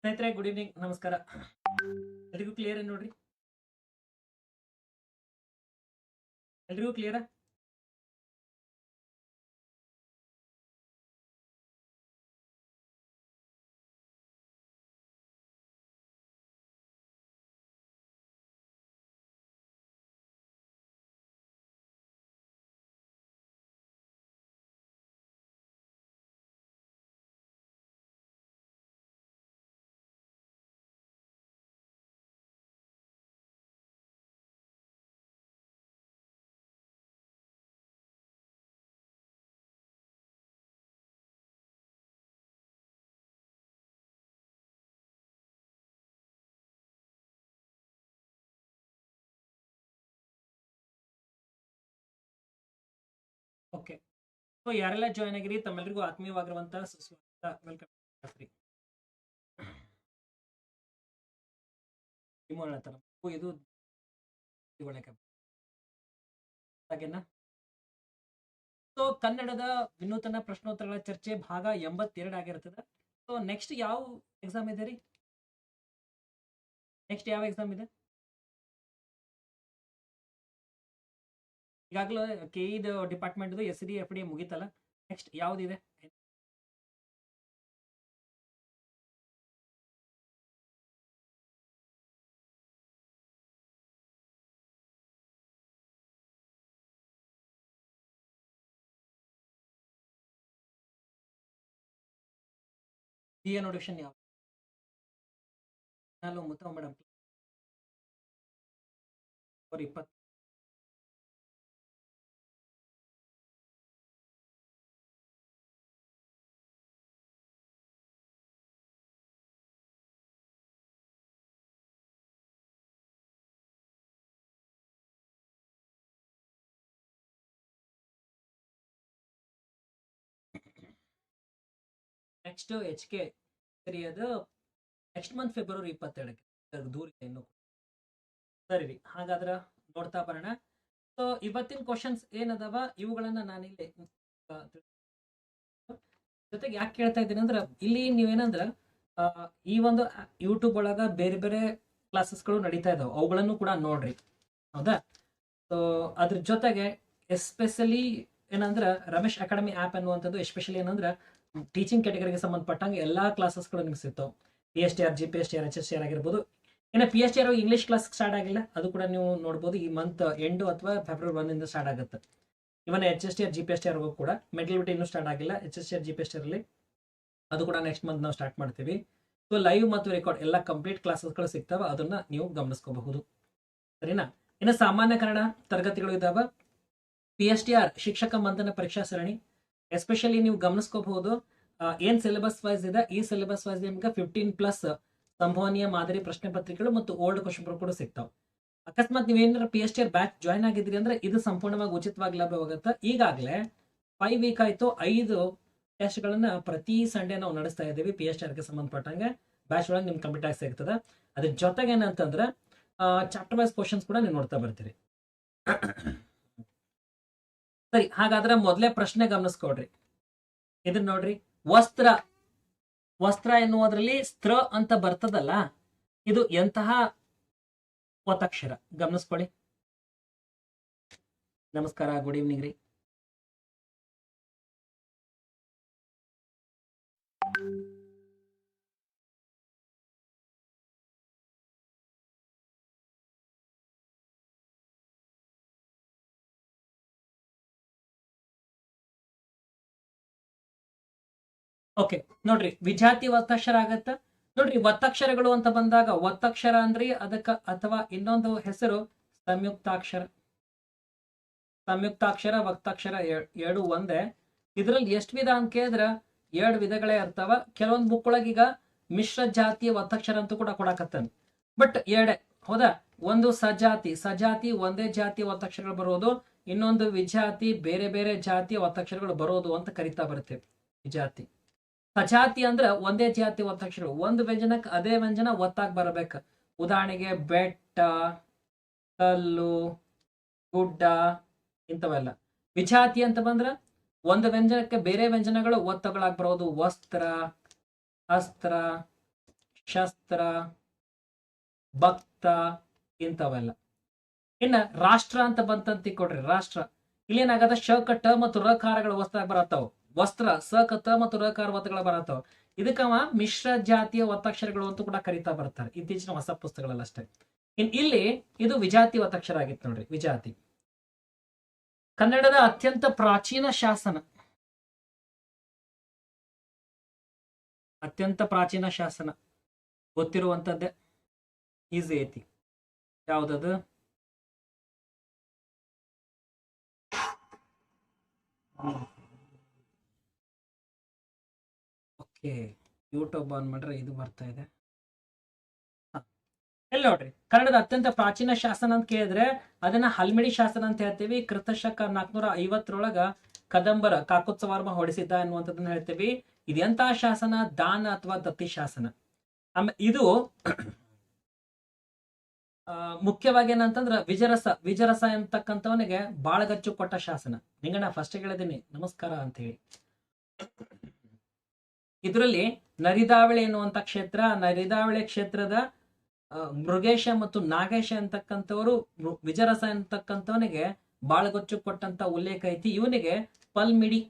ಸ್ನೇಹಿತರೆ good evening ನಮಸ್ಕಾರ. ಎಲ್ರಿಗೂ ಕ್ಲಿಯರ್ ನೋಡ್ರಿ? ಎಲ್ರಿಗೂ ಕ್ಲಿಯರಾ ಓಕೆ. ಸೊ ಯಾರೆಲ್ಲ ಜಾಯ್ನ್ ಆಗಿರಿ ತಮ್ಮೆಲ್ಲರಿಗೂ ಆತ್ಮೀಯವಾಗಿರುವಂತಹ ಸುಸ್ವಾಗತ ವೆಲ್ಕಮ್ ಇದು ಹಾಗೇನಾ? ಸೊ ಕನ್ನಡದ ವಿನೂತನ ಪ್ರಶ್ನೋತ್ತರಗಳ ಚರ್ಚೆ ಭಾಗ ಎಂಬತ್ತೆರಡು ಆಗಿರ್ತದೆ. ಸೊ ನೆಕ್ಸ್ಟ್ ಯಾವ ಎಕ್ಸಾಮ್ ಇದೆ ರೀ? ನೆಕ್ಸ್ಟ್ ಯಾವ ಎಕ್ಸಾಮ್ ಇದೆ? ಈಗಾಗಲೇ ಕೆ ಇದ department S D F D ಮುಗಿತಲ್ಲ? Next ಯಾವ್ದಿದೆ? ನೋಟಿಫಿಕೇಶನ್ ಯಾವ ಮುತ್ತ ಮೇಡಮ್. ಇಪ್ಪತ್ತು. ನೆಕ್ಸ್ಟ್ ಎಚ್ ಕೆ ಸರಿ ನೆಕ್ಸ್ಟ್ ಮಂತ್ ಫೆಬ್ರವರಿ ಇಪ್ಪತ್ತೆರಡಕ್ಕೆ. ದೂರ ಇದೆ ಇನ್ನು ಸರಿ ರೀ, ಹಾಗಾದ್ರೆ ನೋಡ್ತಾ ಬರೋಣ. ಸೊ ಇವತ್ತಿನ ಕ್ವಶನ್ಸ್ ಏನದವ? ಇವುಗಳನ್ನ ನಾನಿಲ್ಲಿ ಜೊತೆಗೆ ಯಾಕೆ ಕೇಳ್ತಾ ಇದ್ದೀನಿ ಅಂದ್ರೆ, ಇಲ್ಲಿ ನೀವೇನಂದ್ರ ಈ ಒಂದು ಯೂಟ್ಯೂಬ್ ಒಳಗ ಬೇರೆ ಬೇರೆ ಕ್ಲಾಸಸ್ಗಳು ನಡೀತಾ ಇದಾವೆ. ಅವುಗಳನ್ನು ಕೂಡ ನೋಡ್ರಿ. ಹೌದಾ? ಸೊ ಅದ್ರ ಜೊತೆಗೆ ಎಸ್ಪೆಷಲಿ ಏನಂದ್ರ, ರಮೇಶ್ ಅಕಾಡೆಮಿ ಆ್ಯಪ್ ಅನ್ನುವಂಥದ್ದು ಎಸ್ಪೆಷಲಿ ಏನಂದ್ರೆ ಟೀಚಿಂಗ್ ಕ್ಯಾಟಗರಿಗೆ ಸಂಬಂಧಪಟ್ಟಂಗೆ ಎಲ್ಲಾ ಕ್ಲಾಸಸ್ಗಳು ನಿಮ್ಗೆ ಸಿಗ್ತಾವೆ. P S T R G P S T R H S T R ಆಗಿರ್ಬೋದು. ಇನ್ನು P S T R English class start ಆಗಿಲ್ಲ, ಅದು ಕೂಡ ನೀವು ನೋಡ್ಬೋದು ಈ ಮಂತ್ ಎಂಡು ಅಥವಾ ಫೆಬ್ರವರಿ ಒನ್ ಇಂದ ಸ್ಟಾರ್ಟ್ ಆಗುತ್ತೆ. Even H S T R G P S T R ಕೂಡ ಮೆಂಟಲಿಟಿ ಇನ್ನೂ ಸ್ಟಾರ್ಟ್ ಆಗಿಲ್ಲ. H S T R G P S T ಅಲ್ಲಿ ಅದು ಕೂಡ ನೆಕ್ಸ್ಟ್ ಮಂತ್ ನಾವು ಸ್ಟಾರ್ಟ್ ಮಾಡ್ತೀವಿ. ಸೊ ಲೈವ್ ಮತ್ತು ರೆಕಾರ್ಡ್ ಎಲ್ಲ ಕಂಪ್ಲೀಟ್ ಕ್ಲಾಸಸ್ಗಳು ಸಿಗ್ತಾವೆ, ಅದನ್ನ ನೀವು ಗಮನಿಸ್ಕೋಬಹುದು. ಸರಿನಾ? ಇನ್ನು ಸಾಮಾನ್ಯ ಕನ್ನಡ ತರಗತಿಗಳು ಇದಾವ. ಪಿ ಎಸ್ ಟಿ ಆರ್ ಶಿಕ್ಷಕ ಮಂಥನ ಪರೀಕ್ಷಾ ಸರಣಿ. ಎಸ್ಪೆಷಲಿ ನೀವು ಗಮನಿಸ್ಕೋಬಹುದು ಏನ್ ಸಿಲೆಬಸ್ ವೈಸ್ ಇದೆ, ಈ ಸಿಲೆಬಸ್ ವೈಸ್ ನಿಮ್ಗೆ ಫಿಫ್ಟೀನ್ ಪ್ಲಸ್ ಸಂಭವನೀಯ ಮಾದರಿ ಪ್ರಶ್ನೆ ಪತ್ರಿಕೆಗಳು ಮತ್ತು ಓಲ್ಡ್ ಕ್ವಶನ್ ಕೂಡ ಸಿಗ್ತಾವೆ. ಅಕಸ್ಮಾತ್ ನೀವು ಏನಾರ P H R batch join ಆಗಿದ್ರಿ ಅಂದ್ರೆ ಇದು ಸಂಪೂರ್ಣವಾಗಿ ಉಚಿತವಾಗಿ ಲಭ್ಯವಾಗುತ್ತೆ. ಈಗಾಗಲೇ ಫೈವ್ ವೀಕ್ ಆಯ್ತು, ಐದು ಟೆಸ್ಟ್ಗಳನ್ನ ಪ್ರತಿ ಸಂಡೇ ನಾವು ನಡೆಸ್ತಾ ಇದ್ದೀವಿ ಪಿ ಎಚ್ ಟಿ ಆರ್ಗೆ ಸಂಬಂಧಪಟ್ಟಂಗೆ. ಬ್ಯಾಚ್ ಒಳಗೆ ನಿಮ್ಗೆ ಕಂಪ್ಲೀಟ್ ಆಗಿ ಸಿಗ್ತದೆ. ಅದ್ರ ಜೊತೆಗೆ ಏನಂತಂದ್ರೆ ಚಾಪ್ಟರ್ ವೈಸ್ ಕ್ವಶನ್ಸ್ ಕೂಡ ನೀವು ನೋಡ್ತಾ ಬರ್ತೀರಿ. ಸರಿ, ಹಾಗಾದ್ರೆ ಮೊದಲೇ ಪ್ರಶ್ನೆ ಗಮನಿಸ್ಕೊಡ್ರಿ ಇದನ್ನ ನೋಡ್ರಿ, ವಸ್ತ್ರ ವಸ್ತ್ರ ಎನ್ನುವುದರಲ್ಲಿ ಸ್ತ್ರ ಅಂತ ಬರ್ತದಲ್ಲ, ಇದು ಎಂತಹ ಒತ್ತಕ್ಷರ? ಗಮನಿಸ್ಕೊಳ್ಳಿ. ನಮಸ್ಕಾರ, ಗುಡ್ ಈವ್ನಿಂಗ್ ರೀ. ಓಕೆ ನೋಡ್ರಿ ವಿಜಾತಿ ಒತ್ತಕ್ಷರ ಆಗತ್ತ ನೋಡ್ರಿ ಒತ್ತಕ್ಷರಗಳು ಅಂತ ಬಂದಾಗ ಒತ್ತಕ್ಷರ ಅಂದ್ರಿ ಅದಕ್ಕ ಅಥವಾ ಇನ್ನೊಂದು ಹೆಸರು ಸಂಯುಕ್ತಾಕ್ಷರ. ಸಂಯುಕ್ತಾಕ್ಷರ ಒತ್ತಕ್ಷರ ಎರಡು ಒಂದೇ. ಇದ್ರಲ್ಲಿ ಎಷ್ಟು ವಿಧ ಅಂತ ಕೇಳಿದ್ರ? ಎರಡು ವಿಧಗಳೇ ಇರ್ತಾವ. ಕೆಲವೊಂದು ಬುಕ್ ಒಳಗೀಗ ಮಿಶ್ರ ಜಾತಿಯ ಒತ್ತಕ್ಷರ ಅಂತೂ ಕೂಡ ಕೊಡಾಕತ್ತಾನೆ. ಬಟ್ ಎರಡೆ, ಹೌದಾ? ಒಂದು ಸಜಾತಿ. ಸಜಾತಿ ಒಂದೇ ಜಾತಿಯ ಒತ್ತಕ್ಷರಗಳು ಬರೋದು. ಇನ್ನೊಂದು ವಿಜಾತಿ ಬೇರೆ ಬೇರೆ ಜಾತಿಯ ಒತ್ತಕ್ಷರಗಳು ಬರೋದು ಅಂತ ಕರಿತಾ ಬರ್ತೇವೆ. ವಿಜಾತಿ ಸಜಾತಿ ಅಂದ್ರ ಒಂದೇ ಜಾತಿ ಒತ್ತಕ್ಷರ ಒಂದು ವ್ಯಂಜನಕ್ಕೆ ಅದೇ ವ್ಯಂಜನ ಒತ್ತಾಗಿ ಬರಬೇಕು. ಉದಾಹರಣೆಗೆ ಬೆಟ್ಟ, ಕಲ್ಲು, ಗುಡ್ಡ, ಇಂಥವೆಲ್ಲ. ವಿಜಾತಿ ಅಂತ ಬಂದ್ರ ಒಂದು ವ್ಯಂಜನಕ್ಕೆ ಬೇರೆ ವ್ಯಂಜನಗಳು ಒತ್ತಗಳಾಗಿ ಬರೋದು. ವಸ್ತ್ರ, ಅಸ್ತ್ರ, ಶಸ್ತ್ರ, ಭಕ್ತ, ಇಂಥವೆಲ್ಲ. ಇನ್ನ ರಾಷ್ಟ್ರ ಅಂತ ಬಂತಂತಿ ಕೊಡ್ರಿ, ರಾಷ್ಟ್ರ. ಇಲ್ಲೇನಾಗದ ಶ ಕಟ್ಟ ಮತ್ತು ರಕಾರಗಳು ವಸ್ತ್ರ ಬರತ್ತಾವ. ವಸ್ತ್ರ ಸ ಕತ ಮತ್ತು ರಕಾರ ಒತ್ತಗಳ ಬರತ್ತವ. ಇದಕ್ಕವ ಮಿಶ್ರ ಜಾತಿಯ ಒತ್ತಕ್ಷರಗಳು ಅಂತ ಕೂಡ ಕರಿತಾ ಬರ್ತಾರೆ. ಇತ್ತೀಚಿನ ಹೊಸ ಪುಸ್ತಕಗಳಲ್ಲಿ ಅಷ್ಟೇ. ಇನ್ ಇಲ್ಲಿ ಇದು ವಿಜಾತಿ ಒತ್ತಕ್ಷರ ಆಗಿತ್ತು ನೋಡ್ರಿ, ವಿಜಾತಿ. ಕನ್ನಡದ ಅತ್ಯಂತ ಪ್ರಾಚೀನ ಶಾಸನ. ಅತ್ಯಂತ ಪ್ರಾಚೀನ ಶಾಸನ. ಗೊತ್ತಿರುವಂತದ್ದೇ ಈಸಿ ಐತಿ. ಯಾವ್ದದು? ಓಕೆ ಯೂಟ್ಯೂಬ್ ಆನ್ ಮಾಡ್ರೆ ಇದು ಬರ್ತಾ ಇದೆ. ಎಲ್ಲಿ ನೋಡ್ರಿ, ಕನ್ನಡದ ಅತ್ಯಂತ ಪ್ರಾಚೀನ ಶಾಸನ ಅಂತ ಕೇಳಿದ್ರೆ ಅದನ್ನ ಹಲ್ಮಿಡಿ ಶಾಸನ ಅಂತ ಹೇಳ್ತೀವಿ. ಕೃತಶಕ ನಾಲ್ಕನೂರ ಐವತ್ತರೊಳಗ ಕದಂಬರ ಕಾಕೋತ್ಸವಾರ್ಮ ಹೊಡಿಸಿದ್ದ ಅನ್ನುವಂಥದ್ದನ್ನ ಹೇಳ್ತೀವಿ. ಇದೆಂತ ಶಾಸನ? ದಾನ ಅಥವಾ ದತ್ತಿ ಶಾಸನ? ಆಮೇಲೆ ಇದು ಮುಖ್ಯವಾಗಿ ಏನಂತಂದ್ರ ವಿಜರಸ ವಿಜರಸ ಎಂತಕ್ಕಂಥವನಿಗೆ ಬಾಳಗಚ್ಚು ಕೊಟ್ಟ ಶಾಸನ. ನಿಂಗಣ್ಣ ಫಸ್ಟ್ ಹೇಳಿದೀನಿ ನಮಸ್ಕಾರ ಅಂತ ಹೇಳಿ. ಇದರಲ್ಲಿ ನರಿದಾವಳಿ ಎನ್ನುವಂಥ ಕ್ಷೇತ್ರ, ನರಿದಾವಳಿ ಕ್ಷೇತ್ರದ ಮೃಗೇಶ ಮತ್ತು ನಾಗೇಶ ಅಂತಕ್ಕಂಥವರು ವಿಜರಸ ಅಂತಕ್ಕಂಥವನಿಗೆ ಬಾಳಗೊಚ್ಚು ಕೊಟ್ಟಂತ ಉಲ್ಲೇಖ ಐತಿ. ಇವನಿಗೆ ಪಲ್ಮಿಡಿ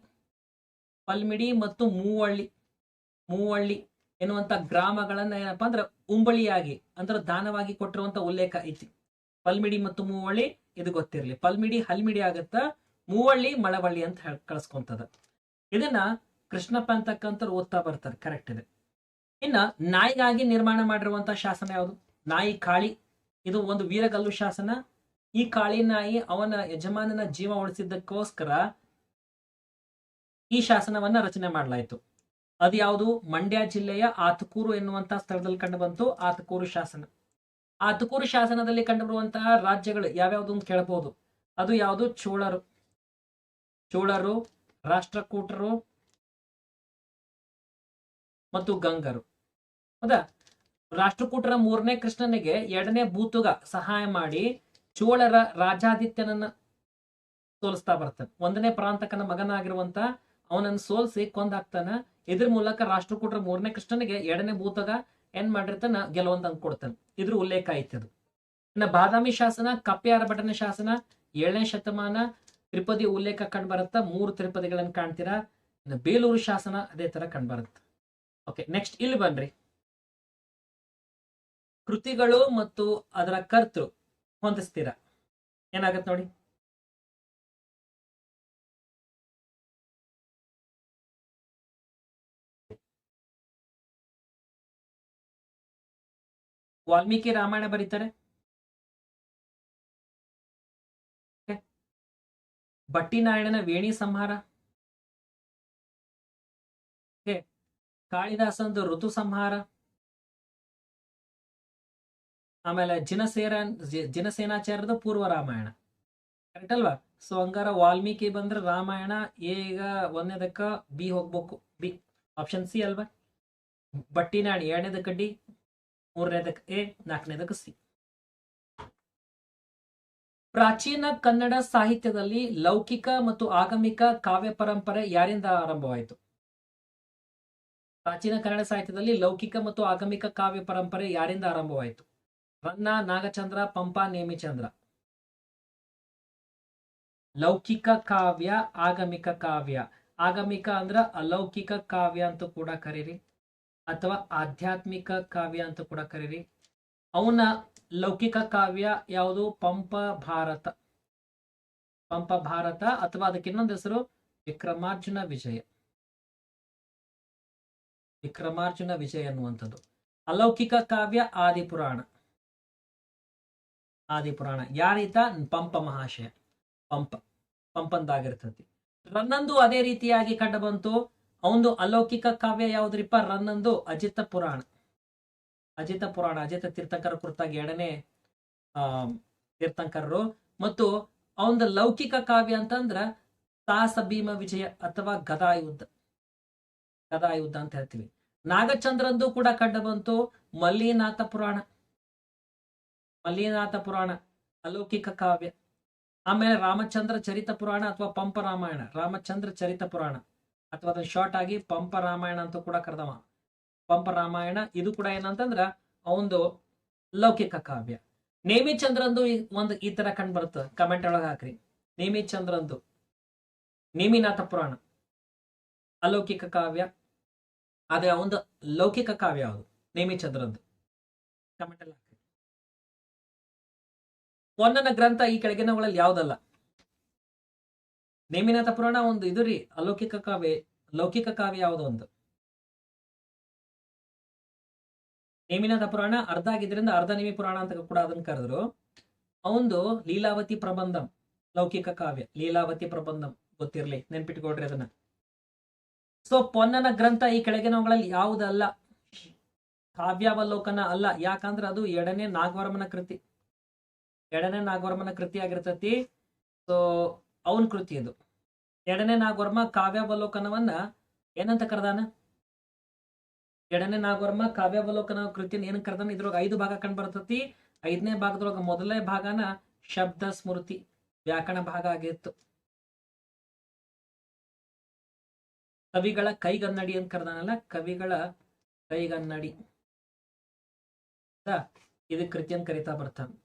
ಪಲ್ಮಿಡಿ ಮತ್ತು ಮೂವಳ್ಳಿ ಮೂವಳ್ಳಿ ಎನ್ನುವಂತ ಗ್ರಾಮಗಳನ್ನ ಏನಪ್ಪಾ ಅಂದ್ರೆ ಉಂಬಳಿಯಾಗಿ, ಅಂದ್ರೆ ದಾನವಾಗಿ ಕೊಟ್ಟಿರುವಂತ ಉಲ್ಲೇಖ ಐತಿ. ಪಲ್ಮಿಡಿ ಮತ್ತು ಮೂವಳ್ಳಿ, ಇದು ಗೊತ್ತಿರಲಿ. ಪಲ್ಮಿಡಿ, ಹಲ್ಮಿಡಿ ಆಗತ್ತ ಮೂವಳ್ಳಿ, ಮಳವಳ್ಳಿ ಅಂತ ಕಳ್ಸ್ಕೊಂತದ. ಇದನ್ನ ಕೃಷ್ಣಪ್ಪ ಅಂತಕ್ಕಂಥವ್ರು ಓದ್ತಾ ಬರ್ತಾರೆ ಕರೆಕ್ಟ್ ಇದೆ. ಇನ್ನ ನಾಯಿಗಾಗಿ ನಿರ್ಮಾಣ ಮಾಡಿರುವಂತಹ ಶಾಸನ ಯಾವುದು? ನಾಯಿ ಕಾಳಿ. ಇದು ಒಂದು ವೀರಗಲ್ಲು ಶಾಸನ. ಈ ಕಾಳಿ ನಾಯಿ ಅವನ ಯಜಮಾನನ ಜೀವ ಉಳಿಸಿದ್ದಕ್ಕೋಸ್ಕರ ಈ ಶಾಸನವನ್ನ ರಚನೆ ಮಾಡಲಾಯಿತು. ಅದು ಯಾವುದು? ಮಂಡ್ಯ ಜಿಲ್ಲೆಯ ಆತಕೂರು ಎನ್ನುವಂತಹ ಸ್ಥಳದಲ್ಲಿ ಕಂಡು ಬಂತು, ಆತಕೂರು ಶಾಸನ. ಆತಕೂರು ಶಾಸನದಲ್ಲಿ ಕಂಡುಬರುವಂತಹ ರಾಜ್ಯಗಳು ಯಾವ್ಯಾವ್ದು ಅಂತ ಕೇಳಬಹುದು ಅದು ಯಾವುದು? ಚೋಳರು. ಚೋಳರು, ರಾಷ್ಟ್ರಕೂಟರು ಮತ್ತು ಗಂಗರು. ಹೌದಾ? ರಾಷ್ಟ್ರಕೂಟರ ಮೂರನೇ ಕೃಷ್ಣನಿಗೆ ಎರಡನೇ ಬೂತುಗ ಸಹಾಯ ಮಾಡಿ ಚೋಳರ ರಾಜಾದಿತ್ಯನನ್ನ ಸೋಲಿಸ್ತಾ ಬರ್ತಾನೆ. ಒಂದನೇ ಪ್ರಾಂತಕನ ಮಗನಾಗಿರುವಂತ ಅವನನ್ನು ಸೋಲಿಸಿ ಕೊಂದಾಕ್ತಾನ ಇದ್ರ ಮೂಲಕ ರಾಷ್ಟ್ರಕೂಟರ ಮೂರನೇ ಕೃಷ್ಣನಿಗೆ ಎರಡನೇ ಭೂತಗ ಏನ್ ಮಾಡಿರ್ತಾನ? ಗೆಲುವಂತ ಅಂದ್ಕೊಡ್ತಾನೆ ಇದ್ರ ಉಲ್ಲೇಖ ಆಯ್ತದು ಇನ್ನ ಬಾದಾಮಿ ಶಾಸನ ಕಪ್ಪೆಯಾರ ಭಟನ ಶಾಸನ, ಏಳನೇ ಶತಮಾನ ತ್ರಿಪದಿ ಉಲ್ಲೇಖ ಕಂಡು ಬರುತ್ತಾ ಮೂರು ತ್ರಿಪದಿಗಳನ್ನು ಕಾಣ್ತೀರಾ? ಬೇಲೂರು ಶಾಸನ ಅದೇ ತರ ಕಂಡು ಬರುತ್ತೆ ಓಕೆ ನೆಕ್ಸ್ಟ್ ಇಲ್ಲಿ ಬನ್ರಿ. ಕೃತಿಗಳು ಮತ್ತು ಅದರ ಕರ್ತೃ ಹೊಂದಿಸ್ತೀರ ಏನಾಗತ್ತೆ ನೋಡಿ? ವಾಲ್ಮೀಕಿ ರಾಮಾಯಣ ಬರೀತಾರೆ. ಭಟ್ಟಿನಾರಾಯಣನ ವೇಣಿ ಸಂಹಾರ. ಕಾಳಿದಾಸಂದು ಋತು ಸಂಹಾರ. ಆಮೇಲೆ ಜಿನಸೇರ ಜಿನಸೇನಾಚಾರ್ಯದ ಪೂರ್ವ ರಾಮಾಯಣ. ಕರೆಕ್ಟ್ ಅಲ್ವಾ? ಸೊ ಹಂಗಾರ ವಾಲ್ಮೀಕಿ ಬಂದ್ರೆ ರಾಮಾಯಣ ಈಗ ಒಂದನೇದಕ್ಕ ಬಿ ಹೋಗ್ಬೇಕು. ಬಿ ಆಪ್ಷನ್ ಸಿ ಅಲ್ವಾ? ಬಟ್ಟಿನಾಡಿ ಎರಡನೇದಕ್ಕ ಡಿ, ಮೂರನೇದಕ್ಕೆ ಎ, ನಾಲ್ಕನೇದಕ್ಕೆ ಸಿ. ಪ್ರಾಚೀನ ಕನ್ನಡ ಸಾಹಿತ್ಯದಲ್ಲಿ ಲೌಕಿಕ ಮತ್ತು ಆಗಮಿಕ ಕಾವ್ಯ ಪರಂಪರೆ ಯಾರಿಂದ ಆರಂಭವಾಯಿತು? ಪ್ರಾಚೀನ ಕನ್ನಡ ಸಾಹಿತ್ಯದಲ್ಲಿ ಲೌಕಿಕ ಮತ್ತು ಆಗಮಿಕ ಕಾವ್ಯ ಪರಂಪರೆ ಯಾರಿಂದ ಆರಂಭವಾಯಿತು? ರನ್ನ, ನಾಗಚಂದ್ರ, ಪಂಪ, ನೇಮಿಚಂದ್ರ. ಲೌಕಿಕ ಕಾವ್ಯ, ಆಗಮಿಕ ಕಾವ್ಯ. ಆಗಮಿಕ ಅಂದ್ರ ಅಲೌಕಿಕ ಕಾವ್ಯ ಅಂತ ಕೂಡ ಕರೀರಿ. ಅಥವಾ ಆಧ್ಯಾತ್ಮಿಕ ಕಾವ್ಯ ಅಂತ ಕೂಡ ಕರೀರಿ. ಅವನ ಲೌಕಿಕ ಕಾವ್ಯ ಯಾವುದು? ಪಂಪ ಭಾರತ. ಪಂಪ ಭಾರತ ಅಥವಾ ಅದಕ್ಕೆ ಇನ್ನೊಂದು ಹೆಸರು ವಿಕ್ರಮಾರ್ಜುನ ವಿಜಯ. ವಿಕ್ರಮಾರ್ಜುನ ವಿಜಯ ಅನ್ನುವಂಥದ್ದು ಅಲೌಕಿಕ ಕಾವ್ಯ ಆದಿಪುರಾಣ. ಆದಿಪುರಾಣ. ಯಾರೀತ ಪಂಪ ಮಹಾಶಯ. ಪಂಪ. ಪಂಪಂದಾಗಿರ್ತತಿ. ರನ್ನಂದು ಅದೇ ರೀತಿಯಾಗಿ ಕಂಡು ಬಂತು ಅವಂದು ಅಲೌಕಿಕ ಕಾವ್ಯ ಯಾವುದ್ರಿಪ್ಪ? ರನ್ನಂದು ಅಜಿತ ಪುರಾಣ. ಅಜಿತ ಪುರಾಣ. ಅಜಿತ ತೀರ್ಥಂಕರ ಕುರಿತಾಗಿ ಎರಡನೇ, ಆ, ತೀರ್ಥಂಕರರು. ಮತ್ತು ಅವಂದ ಲೌಕಿಕ ಕಾವ್ಯ ಅಂತಂದ್ರ ಸಾಹಸ ಭೀಮ ವಿಜಯ ಅಥವಾ ಗದಾಯುದ್ಧ. ಗದಾಯುದ್ಧ ಅಂತ ಹೇಳ್ತೀವಿ. ನಾಗಚಂದ್ರಂದು ಕೂಡ ಕಂಡು ಬಂತು ಮಲ್ಲಿನಾಥ ಪುರಾಣ. ಮಲ್ಲಿನಾಥ ಪುರಾಣ, ಅಲೌಕಿಕ ಕಾವ್ಯ. ಆಮೇಲೆ ರಾಮಚಂದ್ರ ಚರಿತ ಪುರಾಣ ಅಥವಾ ಪಂಪ ರಾಮಾಯಣ. ರಾಮಚಂದ್ರ ಚರಿತ ಪುರಾಣ. ಅಥವಾ ಅದನ್ನ ಶಾರ್ಟ್ ಆಗಿ ಪಂಪ ರಾಮಾಯಣ ಅಂತ ಕೂಡ ಕರೆದವ. ಪಂಪ ರಾಮಾಯಣ, ಇದು ಕೂಡ ಏನಂತಂದ್ರ ಅವಂದು ಲೌಕಿಕ ಕಾವ್ಯ. ನೇಮಿಚಂದ್ರಂದು ಒಂದು ಈ ತರ ಕಂಡು ಬರುತ್ತೆ. ಕಮೆಂಟ್ ಒಳಗೆ ಹಾಕ್ರಿ. ನೇಮಿಚಂದ್ರಂದು. ನೇಮಿನಾಥ ಪುರಾಣ. ಅಲೌಕಿಕ ಕಾವ್ಯ. ಅದೇ ಒಂದು ಲೌಕಿಕ ಕಾವ್ಯ ಯಾವುದು? ನೇಮಿ ಚಂದ್ರದ್ದು ಅಲ್ಲಿ ಒಂದನ ಗ್ರಂಥ ಈ ಕೆಳಗಿನವುಗಳಲ್ಲಿ ಯಾವುದಲ್ಲ? ನೇಮಿನಾಥ ಪುರಾಣ ಒಂದು ಇದು ರೀ, ಅಲೌಕಿಕ ಕಾವ್ಯ, ಲೌಕಿಕ ಕಾವ್ಯ ಯಾವುದು ಒಂದು? ನೇಮಿನಾಥ ಪುರಾಣ ಅರ್ಧ ಆಗಿದ್ರಿಂದ ಅರ್ಧ ನೇಮಿ ಪುರಾಣ ಅಂತ ಕೂಡ ಅದನ್ನ ಕರೆದ್ರು. ಅವಂದು ಲೀಲಾವತಿ ಪ್ರಬಂಧಂ, ಲೌಕಿಕ ಕಾವ್ಯ, ಲೀಲಾವತಿ ಪ್ರಬಂಧಂ ಗೊತ್ತಿರ್ಲಿ ನೆನ್ಪಿಟ್ಕೊಡ್ರಿ ಅದನ್ನ. ಸೊ ಪೊನ್ನನ ಗ್ರಂಥ ಈ ಕೆಳಗಿನವುಗಳಲ್ಲಿ ಯಾವುದಲ್ಲ? ಕಾವ್ಯಾವಲೋಕನ ಅಲ್ಲ. ಯಾಕಂದ್ರೆ ಅದು ಎರಡನೇ ನಾಗವರ್ಮನ ಕೃತಿ. ಎರಡನೇ ನಾಗವರ್ಮನ ಕೃತಿ ಆಗಿರ್ತತಿ. ಸೊ ಅವನ ಕೃತಿ ಅದು. ಎರಡನೇ ನಾಗವರ್ಮ ಕಾವ್ಯಾವಲೋಕನವನ್ನ ಏನಂತ ಕರೆದಾನ? ಎರಡನೇ ನಾಗವರ್ಮ ಕಾವ್ಯಾವಲೋಕನ ಕೃತಿಯನ್ನು ಏನ್ ಕರೆದಾನ? ಇದ್ರೊಳಗೆ ಐದು ಭಾಗ ಕಂಡು ಬರ್ತತಿ. ಐದನೇ ಭಾಗದೊಳಗೆ ಮೊದಲನೇ ಭಾಗನ ಶಬ್ದ ಸ್ಮೃತಿ, ವ್ಯಾಕರಣ ಭಾಗ ಆಗಿತ್ತು. ಕವಿಗಳ ಕೈಗನ್ನಡಿ ಅಂತ ಕರೆದಾನಲ್ಲ, ಕವಿಗಳ ಕೈಗನ್ನಡಿ? ಇದು ಕೃತಿ ಅಂತ ಕರಿತಾ ಬರ್ತಾನೆ.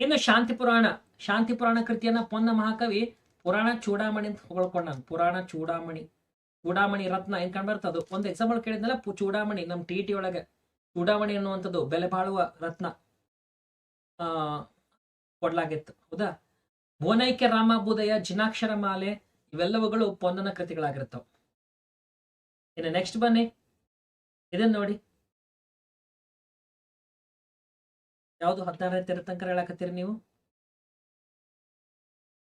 ಇನ್ನು ಶಾಂತಿ ಪುರಾಣ ಶಾಂತಿ ಪುರಾಣ ಕೃತಿಯನ್ನ ಪೊನ್ನ ಮಹಾಕವಿ ಪುರಾಣ ಚೂಡಾಮಣಿ ಅಂತ ಹೊಗಳ್ಕೊಂಡಾನ. ಪುರಾಣ ಚೂಡಾಮಣಿ ಚೂಡಾಮಣಿ ರತ್ನ ಏನ್ ಕಂಡ್ ಬರ್ತದು ಒಂದು ಎಕ್ಸಾಂಪಲ್ ಕೇಳಿದ್ನಲ್ಲ ಚೂಡಾಮಣಿ, ನಮ್ ಟಿ ಟಿ ಒಳಗೆ. ಚೂಡಾಮಣಿ ಅನ್ನುವಂಥದ್ದು ಬೆಲೆ ಬಾಳುವ ರತ್ನ, ಆ, ಕೊಡ್ಲಾಗಿತ್ತು. ಹೌದಾ? ಭುವನೈಕ್ಯ ರಾಮಾಭುದಯ ಜಿನಾಕ್ಷರ ಮಾಲೆ ಇವೆಲ್ಲವುಗಳು ಪೊಂದನ ಕೃತಿಗಳಾಗಿರ್ತಾವ. ಇನ್ನು ನೆಕ್ಸ್ಟ್ ಬನ್ನಿ. ಇದನ್ನ ನೋಡಿ. ಯಾವುದು ಹದಿನಾರನೇ ತೀರ್ಥಂಕರ ಹೇಳಕತ್ತೀರಿ ನೀವು?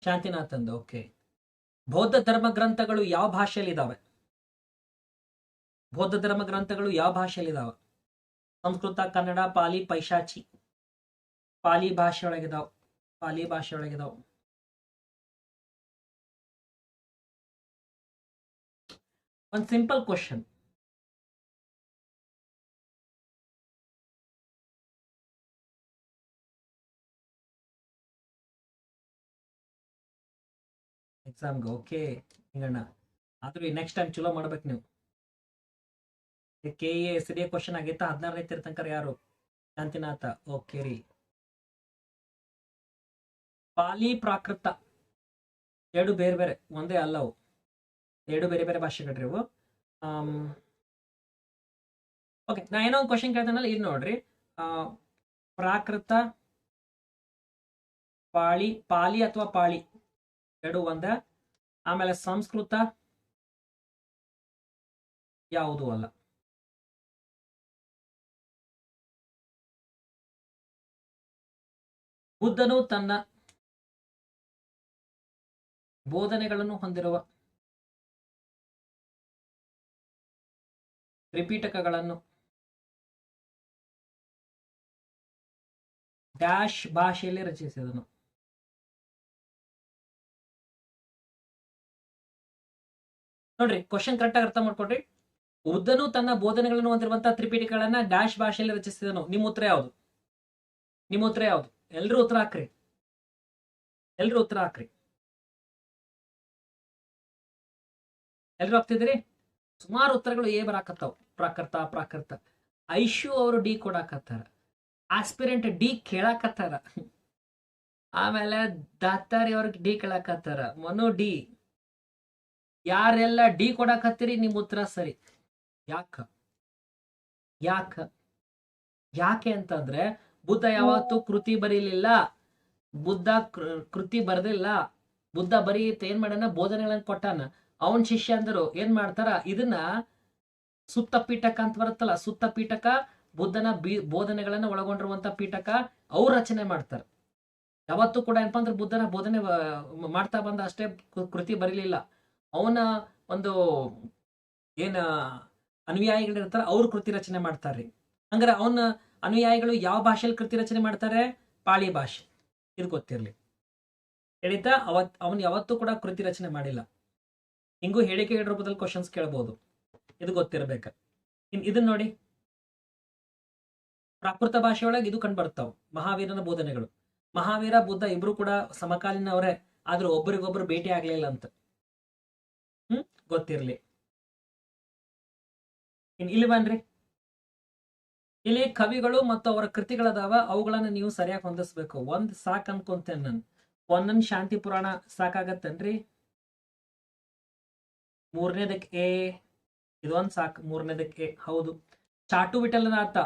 ಶಾಂತಿನಾಥಂದು ಓಕೆ ಬೌದ್ಧ ಧರ್ಮ ಗ್ರಂಥಗಳು ಯಾವ ಭಾಷೆಯಲ್ಲಿ ಇದಾವೆ ಬೌದ್ಧ ಧರ್ಮ ಗ್ರಂಥಗಳು ಯಾವ ಭಾಷೆಯಲ್ಲಿ ಇದಾವೆ ಸಂಸ್ಕೃತ, ಕನ್ನಡ, ಪಾಲಿ, ಪೈಶಾಚಿ. ಪಾಲಿ ಭಾಷೆಯೊಳಗಿದಾವೆ. ಪಾಲಿ ಭಾಷೆ ಒಂದು ಸಿಂಪಲ್ ಕ್ವಶನ್ ಎಕ್ಸಾಮ್ಗೆ ಓಕೆ ಹಿಂಗಣ್ಣ ಆದ್ರೂ ನೆಕ್ಸ್ಟ್ ಟೈಮ್ ಚಲೋ ಮಾಡ್ಬೇಕು ನೀವು. K A S D question ಆಗಿತ್ತ ಹದಿನಾರನೇ ತೀರ್ಥಂಕರ ಯಾರು? ಶಾಂತಿನಾಥ. ಓಕೆ ರೀ. ಪಾಲಿ ಪ್ರಾಕೃತ. ಎರಡು ಬೇರೆ ಬೇರೆ, ಒಂದೇ ಅಲ್ಲ ಅವು ಎರಡು ಬೇರೆ ಬೇರೆ ಭಾಷೆಗಳ್ರಿ ಇವು. ಓಕೆ ನಾ ಏನೋ ಒಂದು ಕ್ವಶನ್ ಕೇಳ್ತಾನಲ್ಲ ಇಲ್ಲಿ ನೋಡ್ರಿ. ಪ್ರಾಕೃತ ಪಾಳಿ, ಪಾಲಿ ಅಥವಾ ಪಾಳಿ? ಎರಡು ಒಂದ. ಆಮೇಲೆ ಸಂಸ್ಕೃತ ಯಾವುದೂ ಅಲ್ಲ? ಬುದ್ಧನು ತನ್ನ ಬೋಧನೆಗಳನ್ನು ಹೊಂದಿರುವ ತ್ರಿಪೀಠಕಗಳನ್ನು ಡ್ಯಾಶ್ ಭಾಷೆಯಲ್ಲಿ ರಚಿಸಿದನು. ನೋಡ್ರಿ ಕ್ವಶನ್ ಕರೆಕ್ಟ್ ಆಗಿ ಅರ್ಥ ಮಾಡ್ಕೊಡ್ರಿ ಉದ್ದನು ತನ್ನ ಬೋಧನೆಗಳನ್ನು ಹೊಂದಿರುವಂತಹ ತ್ರಿಪೀಠಿಗಳನ್ನ ಡ್ಯಾಶ್ ಭಾಷೆಯಲ್ಲಿ ರಚಿಸಿದನು. ನಿಮ್ಮ ಉತ್ತರ ಯಾವುದು? ನಿಮ್ಮ ಉತ್ತರ ಯಾವುದು? ಎಲ್ರೂ ಉತ್ತರ ಹಾಕ್ರಿ. ಎಲ್ರೂ ಉತ್ತರ ಹಾಕ್ರಿ. ಎಲ್ರು ಹಾಕ್ತಿದ್ರಿ ಸುಮಾರು ಉತ್ತರಗಳು ಏ ಬರಾಕತ್ತಾವ. ಪ್ರಾಕೃತ ಪ್ರಾಕೃತ ಐಶು ಅವರು ಡಿ ಕೊಡಾಕತ್ತಾರ. ಆಸ್ಪಿರೆಂಟ್ ಡಿ ಕೇಳಾಕತ್ತಾರ. ಆಮೇಲೆ ದಾತಾರಿ ಅವ್ರಿಗೆ ಡಿ ಕೇಳಾಕತ್ತಾರ. ಮನು ಡಿ, ಯಾರೆಲ್ಲ ಡಿ ಕೊಡಾಕತ್ತೀರಿ ನಿಮ್ ಉತ್ತರ ಸರಿ. ಯಾಕ? ಯಾಕ? ಯಾಕೆ ಅಂತಂದ್ರೆ ಬುದ್ಧ ಯಾವತ್ತೂ ಕೃತಿ ಬರೀಲಿಲ್ಲ. ಬುದ್ಧ ಕೃತಿ ಬರ್ದಿಲ್ಲ. ಬುದ್ಧ ಬರೀತ ಏನ್ ಮಾಡ್ಯಾನ? ಬೋಧನೆಗಳನ್ನ ಕೊಟ್ಟಾನ. ಅವನ್ ಶಿಷ್ಯಂದರು ಏನ್ ಮಾಡ್ತಾರ? ಇದನ್ನ ಸುತ್ತ ಪೀಠಕ ಅಂತ ಬರುತ್ತಲ್ಲ, ಸುತ್ತ ಪೀಠಕ ಬುದ್ಧನ ಬಿ, ಬೋಧನೆಗಳನ್ನ ಒಳಗೊಂಡಿರುವಂತ ಪೀಠಕ ಅವ್ರು ರಚನೆ ಮಾಡ್ತಾರೆ. ಯಾವತ್ತೂ ಕೂಡ ಏನಪ್ಪಾ ಅಂದ್ರೆ ಬುದ್ಧನ ಬೋಧನೆ ಮಾಡ್ತಾ ಬಂದ ಅಷ್ಟೇ ಕೃತಿ ಬರಲಿಲ್ಲ. ಅವನ ಒಂದು ಏನ ಅನುಯಾಯಿಗಳಿರ್ತಾರ, ಅವ್ರ ಕೃತಿ ರಚನೆ ಮಾಡ್ತಾರ್ರಿ. ಹಂಗಾರೆ ಅವನ ಅನುಯಾಯಿಗಳು ಯಾವ ಭಾಷೆಯಲ್ಲಿ ಕೃತಿ ರಚನೆ ಮಾಡ್ತಾರೆ? ಪಾಳಿ ಭಾಷೆ. ಇದು ಗೊತ್ತಿರ್ಲಿ. ಹೇಳಿತಾ ಅವತ್, ಅವನ್ ಯಾವತ್ತೂ ಕೂಡ ಕೃತಿ ರಚನೆ ಮಾಡಿಲ್ಲ. ಹಿಂಗೂ ಹೇಳಿಕೆ ರೂಪದಲ್ಲಿ ಕ್ವಶನ್ಸ್ ಕೇಳಬಹುದು ಇದು ಗೊತ್ತಿರ್ಬೇಕ. ಇನ್ ಇದನ್ನ ನೋಡಿ. ಪ್ರಾಕೃತ ಭಾಷೆಯೊಳಗೆ ಇದು ಕಂಡು ಬರ್ತಾವ ಮಹಾವೀರನ ಬೋಧನೆಗಳು. ಮಹಾವೀರ, ಬುದ್ಧ ಇಬ್ರು ಕೂಡ ಸಮಕಾಲೀನವರೇ. ಆದ್ರೂ ಒಬ್ಬರಿಗೊಬ್ರು ಭೇಟಿ ಆಗ್ಲಿಲ್ಲ ಅಂತ. ಹ್ಮ್? ಗೊತ್ತಿರ್ಲಿ. ಇನ್ ಇಲ್ಲಿ ಬನ್ರಿ. ಇಲ್ಲಿ ಕವಿಗಳು ಮತ್ತು ಅವರ ಕೃತಿಗಳದಾವ. ಅವುಗಳನ್ನ ನೀವು ಸರಿಯಾಗಿ ಹೊಂದಿಸ್ಬೇಕು. ಒಂದ್ ಸಾಕ್ ಅನ್ಕೊಂತೇನೆ ನಾನು. ಒಂದೊಂದ್ ಶಾಂತಿ ಪುರಾಣ ಸಾಕಾಗತ್ತೇನ್ರಿ? ಮೂರನೇದಕ್ಕೆ ಎ ಇದೊಂದ್ ಸಾಕ್ ಮೂರನೇದಕ್ಕೆ. ಹೌದು. ಚಾಟು ವಿಠಲನಾಥ,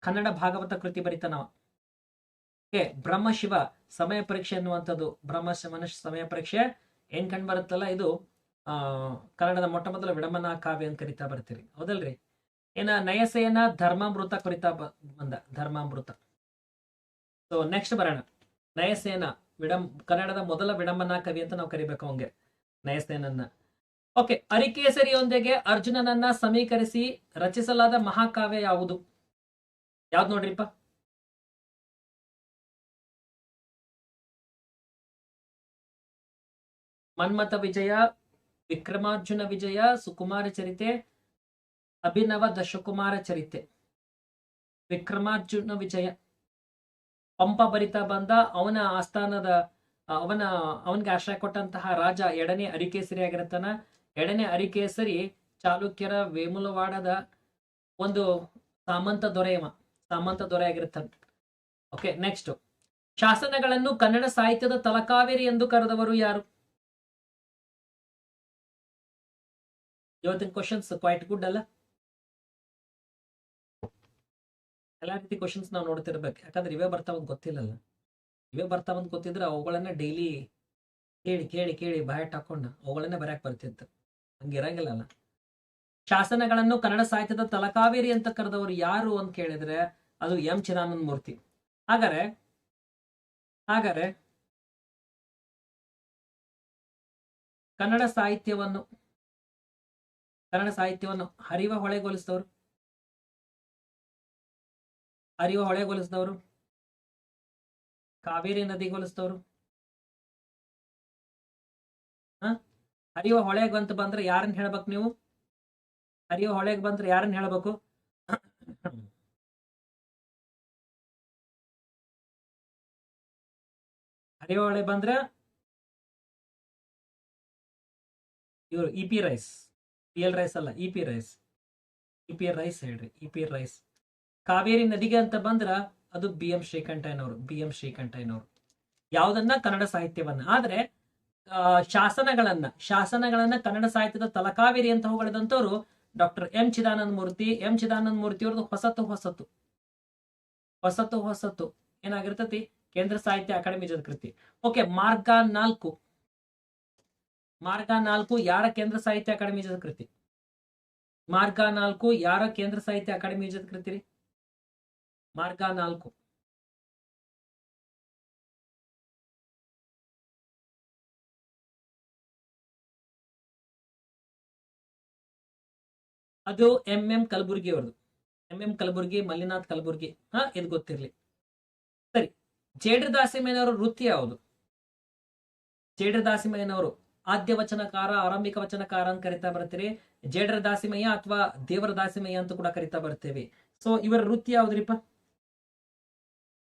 ಕನ್ನಡ ಭಾಗವತ ಕೃತಿ ಬರಿತಾನವ. ಓಕೆ ಬ್ರಹ್ಮಶಿವ ಸಮಯ ಪರೀಕ್ಷೆ ಅನ್ನುವಂಥದ್ದು ಬ್ರಹ್ಮಶಿವನ ಸಮಯ ಪರೀಕ್ಷೆ. ಏನ್ ಕಂಡು ಬರುತ್ತಲ್ಲ ಇದು? ಆ, ಕನ್ನಡದ ಮೊಟ್ಟ ಮೊದಲ ವಿಡಂಬನಾ ಕಾವ್ಯ ಅಂತ ಕರಿತಾ ಬರ್ತೀರಿ. ಹೌದಲ್ರಿ? ಏನ, ನಯಸೇನ ಧರ್ಮಾಮೃತ ಕುರಿತಾ ಬಂದ. ಧರ್ಮಾಮೃತ. ಸೊ ನೆಕ್ಸ್ಟ್ ಬರೋಣ. ನಯಸೇನ ವಿಡಂ, ಕನ್ನಡದ ಮೊದಲ ವಿಡಂಬನಾ ಕವಿ ಅಂತ ನಾವು ಕರಿಬೇಕು ಅವಂಗೆ. ನಯಸೇನನ್ನ. ಓಕೆ, ಅರಿಕೇಸರಿಯೊಂದಿಗೆ ಅರ್ಜುನನನ್ನ ಸಮೀಕರಿಸಿ ರಚಿಸಲಾದ ಮಹಾಕಾವ್ಯ ಯಾವುದು? ಯಾವ್ದು ನೋಡ್ರಿಪ್ಪ? ಮನ್ಮಥ ವಿಜಯ, ವಿಕ್ರಮಾರ್ಜುನ ವಿಜಯ, ಸುಕುಮಾರ ಚರಿತೆ, ಅಭಿನವ ದಶಕುಮಾರ ಚರಿತೆ. ವಿಕ್ರಮಾರ್ಜುನ ವಿಜಯ. ಪಂಪ ಬರಿತಾ ಬಂದ ಅವನ ಆಸ್ಥಾನದ, ಅವನ, ಅವನಿಗೆ ಆಶ್ರಯ ಕೊಟ್ಟಂತಹ ರಾಜ ಎರಡನೇ ಅರಿಕೇಸರಿ ಎರಡನೇ ಅರಿಕೇಸರಿ ಚಾಲುಕ್ಯರ ವೇಮುಲವಾಡದ ಒಂದು ಸಾಮಂತ ದೊರೆಯವ, ಸಾಮಂತ ದೊರೆ ಆಗಿರ್ತಾನೆ ಓಕೆ ನೆಕ್ಸ್ಟ್ ಶಾಸನಗಳನ್ನು ಕನ್ನಡ ಸಾಹಿತ್ಯದ ತಲಕಾವೇರಿ ಎಂದು ಕರೆದವರು ಯಾರು? ಇವತ್ತಿನ ಕ್ವಶನ್ಸ್ ಕ್ವೈಟ್ ಗುಡ್ ಅಲ್ಲ? ಎಲ್ಲಾ ರೀತಿ ಕ್ವಶನ್ಸ್ ನಾವು ನೋಡ್ತಿರ್ಬೇಕು. ಯಾಕಂದ್ರೆ ಇವೇ ಬರ್ತಾವಂತ ಗೊತ್ತಿಲ್ಲಲ್ಲ. ಇವೇ ಬರ್ತಾವಂತ ಗೊತ್ತಿದ್ರೆ ಅವುಗಳನ್ನ ಡೈಲಿ ಕೇಳಿ ಕೇಳಿ ಕೇಳಿ ಬಾಯಟ್ ಹಾಕೊಂಡು ಅವುಗಳನ್ನ ಬರೆಯಕ್ ಬರ್ತಿತ್ತು. ಹಂಗಿರಂಗಿಲ್ಲಲ್ಲ ಶಾಸನಗಳನ್ನು ಕನ್ನಡ ಸಾಹಿತ್ಯದ ತಲಕಾವೇರಿ ಅಂತ ಕರೆದವರು ಯಾರು ಅಂತ ಕೇಳಿದ್ರೆ ಅದು ಎಂ. ಚಿದಾನಂದ ಮೂರ್ತಿ. ಹಾಗಾರೆ ಹಾಗಾರೆ ಕನ್ನಡ ಸಾಹಿತ್ಯವನ್ನು ಕನ್ನಡ ಸಾಹಿತ್ಯವನ್ನು ಹರಿವ ಹೊಳೆಗೊಲಿಸಿದವರು? ಹರಿವ ಹೊಳೆಗೊಲಿಸಿದವರು? ಕಾವೇರಿ ನದಿಗೊಳಿಸಿದವರು ಹ ಹರಿವ ಹೊಳೆಗೆ ಅಂತ ಬಂದ್ರೆ ಯಾರನ್ನ ಹೇಳ್ಬೇಕು ನೀವು? ಹರಿಯುವ ಹೊಳೆಗೆ ಬಂದ್ರೆ ಯಾರನ್ನ ಹೇಳ್ಬೇಕು? ಹರಿಯುವ ಹೊಳೆ ಬಂದ್ರೆ ಇವರು E P Rice P L Rice ಅಲ್ಲ E P Rice E P Rice ಹೇಳ್ರಿ ಇ ಪಿ ರೈಸ್ ಕಾವೇರಿ ನದಿಗೆ ಅಂತ ಬಂದ್ರ ಅದು ಬಿ ಎಂ ಶ್ರೀಕಂಠಯ್ಯನವರು ಬಿ ಎಂ ಶ್ರೀಕಂಠಯ್ಯನವರು. ಯಾವುದನ್ನ ಕನ್ನಡ ಸಾಹಿತ್ಯವನ್ನ. ಆದ್ರೆ ಶಾಸನಗಳನ್ನ ಶಾಸನಗಳನ್ನ ಕನ್ನಡ ಸಾಹಿತ್ಯದ ತಲಕಾವೇರಿ ಅಂತ ಹೊಗಳಿದಂತವ್ರು doctor M Chidananda Murthy, M Chidananda Murthy ಅವ್ರದ್ದು ಹೊಸತು ಹೊಸತು. ಹೊಸತು ಹೊಸತು. ಏನಾಗಿರ್ತತಿ? ಕೇಂದ್ರ ಸಾಹಿತ್ಯ ಅಕಾಡೆಮಿ ಜೊತೆ ಕೃತಿ ಓಕೆ ಮಾರ್ಗ ನಾಲ್ಕು. ಮಾರ್ಗ ನಾಲ್ಕು ಯಾರ ಕೇಂದ್ರ ಸಾಹಿತ್ಯ ಅಕಾಡೆಮಿ ಜೊತೆ ಕೃತಿ ಮಾರ್ಗ ನಾಲ್ಕು ಯಾರ ಕೇಂದ್ರ ಸಾಹಿತ್ಯ ಅಕಾಡೆಮಿ ಜೊತೆ ಕೃತಿ ಮಾರ್ಗ ನಾಲ್ಕು. ಅದು ಎಂ ಎಂ ಕಲಬುರ್ಗಿ ಅವ್ರದ್ದು. M M Kalaburgi, Mallinath Kalaburgi. ಹಾ, ಇದು ಗೊತ್ತಿರಲಿ. ಸರಿ ಜೇಡ್ರ ದಾಸಿಮಯ್ಯನವರ ವೃತ್ತಿ ಯಾವುದು? ಜೇಡ್ರ ದಾಸಿಮಯ್ಯನವರು ಆದ್ಯ ವಚನಕಾರ ಆರಂಭಿಕ ವಚನಕಾರ ಅಂತ ಕರಿತಾ ಬರ್ತೀರಿ. ಜೇಡ್ರ ದಾಸಿಮಯ್ಯ ಅಥವಾ ದೇವರ ದಾಸಿಮಯ್ಯ ಅಂತ ಕೂಡ ಕರಿತಾ ಬರ್ತೇವೆ. ಸೊ ಇವರ ವೃತ್ತಿ ಯಾವ್ದ್ರಿಪ್ಪ?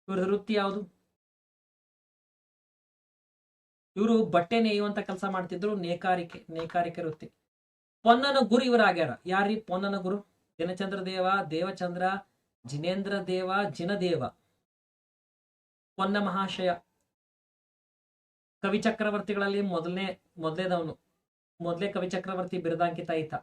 ಇವರ ವೃತ್ತಿ ಯಾವುದು? ಇವರು ಬಟ್ಟೆ ನೇಯುವಂತ ಕೆಲಸ ಮಾಡ್ತಿದ್ರು ನೇಕಾರಿಕೆ ನೇಕಾರಿಕೆ ವೃತ್ತಿ. ಪೊನ್ನನ ಗುರು ಇವರಾಗ್ಯಾರ. ಯಾರಿ ಪೊನ್ನನ ಗುರು? ದಿನಚಂದ್ರ ದೇವ, ದೇವಚಂದ್ರ, ಜಿನೇಂದ್ರ ದೇವ, ಜಿನದೇವ. ಪೊನ್ನ ಮಹಾಶಯ. ಕವಿ ಚಕ್ರವರ್ತಿಗಳಲ್ಲಿ ಮೊದಲನೇ, ಮೊದಲೇದವನು. ಮೊದಲೇ ಕವಿ ಚಕ್ರವರ್ತಿ ಬಿರುದಾಂಕಿತ ಈತ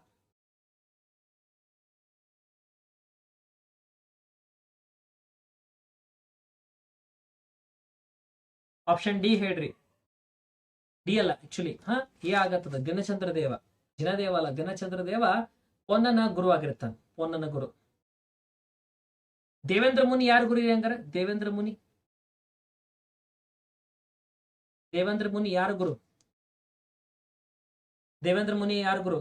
ಆಪ್ಷನ್ ಡಿ ಹೇಳ್ರಿ. ಡಿ ಅಲ್ಲ ಆಕ್ಚುಲಿ ಹಾ, ಎ ಆಗತ್ತದ? ದಿನಚಂದ್ರ ದೇವ. ಜಿನದೇವ ಅಲ್ಲ ದಿನಚಂದ್ರ ದೇವ ಪೊನ್ನನ ಗುರು ಆಗಿರ್ತಾನೆ, ಪೊನ್ನನ ಗುರು. ದೇವೇಂದ್ರ ಮುನಿ ಯಾರು ಗುರು ಹಂಗಾರ? ದೇವೇಂದ್ರ ಮುನಿ. ದೇವೇಂದ್ರ ಮುನಿ ಯಾರು ಗುರು? ದೇವೇಂದ್ರ ಮುನಿ ಯಾರು ಗುರು?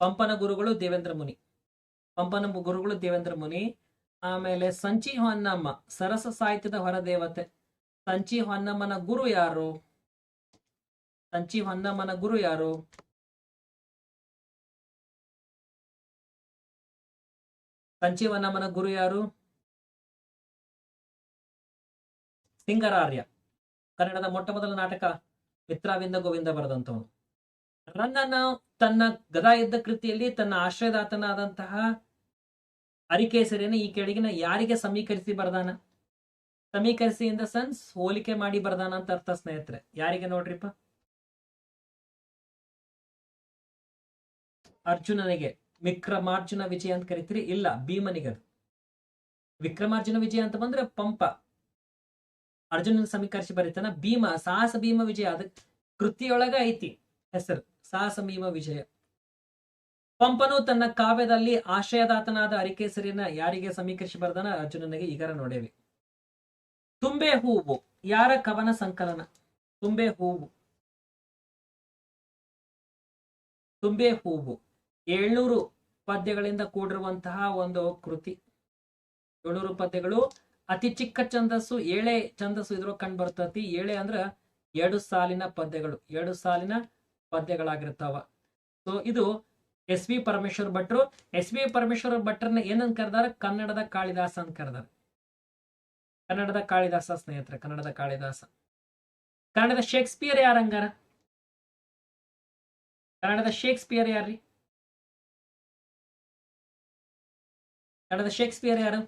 ಪಂಪನ ಗುರುಗಳು ದೇವೇಂದ್ರ ಮುನಿ. ಪಂಪನ ಗುರುಗಳು ದೇವೇಂದ್ರ ಮುನಿ. ಆಮೇಲೆ ಸಂಚಿ ಹೊನ್ನಮ್ಮ ಸರಸ ಸಾಹಿತ್ಯದ ಹೊರದೇವತೆ. ಸಂಚಿ ಹೊನ್ನಮ್ಮನ ಗುರು ಯಾರು? ಸಂಚಿ ಹೊನ್ನಮ್ಮನ ಗುರು ಯಾರು? ಸಂಚಿ ಹೊನ್ನಮ್ಮನ ಗುರು ಯಾರು? ಸಿಂಗರಾರ್ಯ, ಕನ್ನಡದ ಮೊಟ್ಟ ಮೊದಲ ನಾಟಕ ಮಿತ್ರಾವಿಂದ ಗೋವಿಂದ ಬರೆದಂತವನು ರನ್ನನ ತನ್ನ ಗದಾ ಯುದ್ಧ ಕೃತಿಯಲ್ಲಿ ತನ್ನ ಆಶ್ರಯದಾತನಾದಂತಹ ಅರಿಕೇಸರಿಯನ್ನು ಈ ಕೆಳಗಿನ ಯಾರಿಗೆ ಸಮೀಕರಿಸಿ ಬರ್ದಾನ? ಸಮೀಕರಿಸಿ ಇನ್ ದ ಸೆನ್ಸ್ ಹೋಲಿಕೆ ಮಾಡಿ ಬರ್ದಾನ ಅಂತ ಅರ್ಥ ಸ್ನೇಹಿತರೆ. ಯಾರಿಗೆ ನೋಡ್ರಿಪ್ಪ? ಅರ್ಜುನನಿಗೆ. ವಿಕ್ರಮಾರ್ಜುನ ವಿಜಯ ಅಂತ ಕರಿತೀರಿ? ಇಲ್ಲ ಭೀಮನಿಗೆ ವಿಕ್ರಮಾರ್ಜುನ ವಿಜಯ ಅಂತ ಬಂದ್ರೆ ಪಂಪ. ಅರ್ಜುನನ ಸಮೀಕರಿಸಿ ಬರೀತಾನ. ಭೀಮ, ಸಾಹಸ ಭೀಮ ವಿಜಯ. ಅದ ಕೃತಿಯೊಳಗ ಐತಿ ಹೆಸರು. ಸಾಹಸ ಭೀಮ ವಿಜಯ. ಪಂಪನು ತನ್ನ ಕಾವ್ಯದಲ್ಲಿ ಆಶ್ರಯದಾತನಾದ ಅರಿಕೇಸರಿನ ಯಾರಿಗೆ ಸಮೀಕರಿಸಿ ಬರ್ದಾನ? ಅರ್ಜುನನಿಗೆ. ಈಗಾರ ನೋಡೇವಿ. ತುಂಬೆ ಹೂವು, ಯಾರ ಕವನ ಸಂಕಲನ? ತುಂಬೆ ಹೂವು. ತುಂಬೆ ಹೂವು. ಏಳ್ನೂರು ಪದ್ಯಗಳಿಂದ ಕೂಡಿರುವಂತಹ ಒಂದು ಕೃತಿ. ಏಳ್ನೂರು ಪದ್ಯಗಳು, ಅತಿ ಚಿಕ್ಕ ಛಂದಸ್ಸು, ಏಳೆ ಛಂದಸ್ಸು ಇದ್ರೂ ಕಂಡು ಬರ್ತತಿ. ಏಳೆ ಅಂದ್ರ ಎರಡು ಸಾಲಿನ ಪದ್ಯಗಳು. ಎರಡು ಸಾಲಿನ ಪದ್ಯಗಳಾಗಿರ್ತಾವ. ಸೊ ಇದು ಎಸ್ ವಿ ಪರಮೇಶ್ವರ್ ಭಟ್ರು. ಎಸ್ ವಿ ಪರಮೇಶ್ವರ ಭಟ್ರನ್ನ ಏನಂತ ಕರೆದಾರ? ಕನ್ನಡದ ಕಾಳಿದಾಸ ಅಂತ ಕರೆದಾರ. ಕನ್ನಡದ ಕಾಳಿದಾಸ ಸ್ನೇಹಿತರೆ, ಕನ್ನಡದ ಕಾಳಿದಾಸ. ಕನ್ನಡದ ಶೇಕ್ಸ್ಪಿಯರ್ ಯಾರಂಗಾರ ಕನ್ನಡದ ಶೇಕ್ಸ್ಪಿಯರ್ ಯಾರ್ರಿ? ಕನ್ನಡದ ಶೇಕ್ಸ್ಪಿಯರ್ ಯಾರು?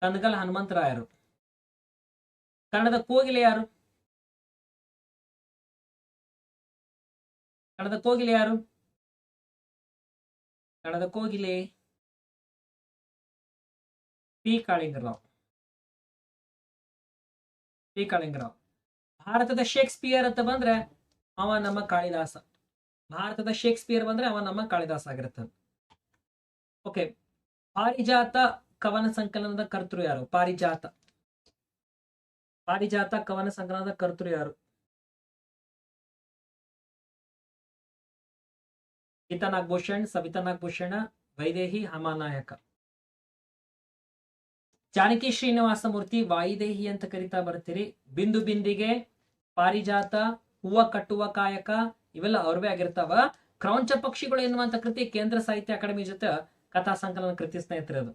ಕಂದಗಲ್ ಹನುಮಂತರಾಯರು. ಕನ್ನಡದ ಕೋಗಿಲೆ ಯಾರು? ಕನ್ನಡದ ಕೋಗಿಲೆ ಯಾರು? ಕನ್ನಡದ ಕೋಗಿಲೆ ಪಿ ಕಾಳಿಂಗರಾವ್ ಪಿ ಕಾಳಿಂಗರಾವ್ ಭಾರತದ ಶೇಕ್ಸ್ಪಿಯರ್ ಅಂತ ಬಂದ್ರೆ ಅವ ನಮ್ಮ ಕಾಳಿದಾಸ ಭಾರತದ ಶೇಕ್ಸ್ಪಿಯರ್ ಬಂದ್ರೆ ಅವ ನಮ್ಮ ಕಾಳಿದಾಸ ಆಗಿರುತ್ತೆ ಓಕೆ ಪಾರಿಜಾತ ಕವನ ಸಂಕಲನದ ಕರ್ತೃ ಯಾರು ಪಾರಿಜಾತ ಪಾರಿಜಾತ ಕವನ ಸಂಕಲನದ ಕರ್ತೃ ಯಾರು ಗೀತಾ ನಾಗಭೂಷಣ್ ಸವಿತಾ ನಾಗಭೂಷಣ ವೈದೇಹಿ ಹಮಾನಾಯಕ. ಜಾನಕಿ ಶ್ರೀನಿವಾಸ ಮೂರ್ತಿ ವಾಯುದೇಹಿ ಅಂತ ಕರಿತಾ ಬರ್ತೀರಿ ಬಿಂದು ಬಿಂದಿಗೆ, ಪಾರಿಜಾತ, ಹೂವ ಕಟ್ಟುವ ಕಾಯಕ, ಇವೆಲ್ಲ ಅವ್ರವೇ ಆಗಿರ್ತಾವ. ಕ್ರೌಂಚ ಪಕ್ಷಿಗಳು ಎನ್ನುವಂತ ಕೃತಿ ಕೇಂದ್ರ ಸಾಹಿತ್ಯ ಅಕಾಡೆಮಿ ಜೊತೆ ಕಥಾ ಸಂಕಲನ ಕೃತಿ ಸ್ನೇಹಿತರೆ ಅದು.